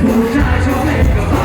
不埔寨就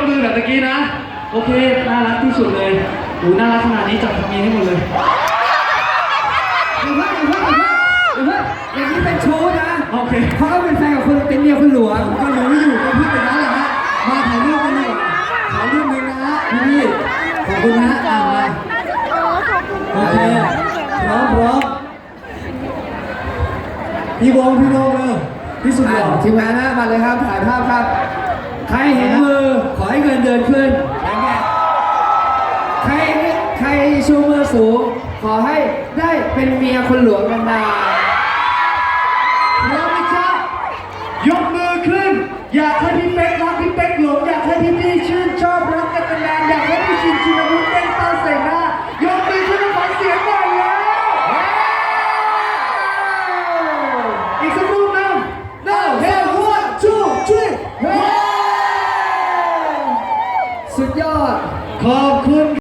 กมือแบบตะกี้นะ โอเค น่ารักที่สุดเลยโอ้น่ารักขนาดนี้จับทำมีให้หมดเลยเดี๋ยวเพิ่งเดี๋ยวเพิ่งเดี๋ยวเพิ่งเดี๋ยวเพิ่งอย่างนี้เป็นชู้นะ โอเคเขาก็เป็นแฟนกับคุณเป็นเมียคุณหลวงก็รู้อยู่ก็พูดไปนั้นแหละฮะ มาถ่ายรูปกันดีกว่าถ่ายรูปหนึ่งนะฮะพี่พี่ขอบคุณนะฮะอ่ามาโอเคพร้อมพร้อมพี่วงพี่วงเร็วพี่สุดหอะล่อทีมงานนะมาเลยครับถ่ายภาพครับ ใครเห็นมือขอ ให้เงินเดินขึ้นอย่างเงี้ยใครใครชูมือสูง ขอให้ได้เป็นเมียคนหลวงนานพ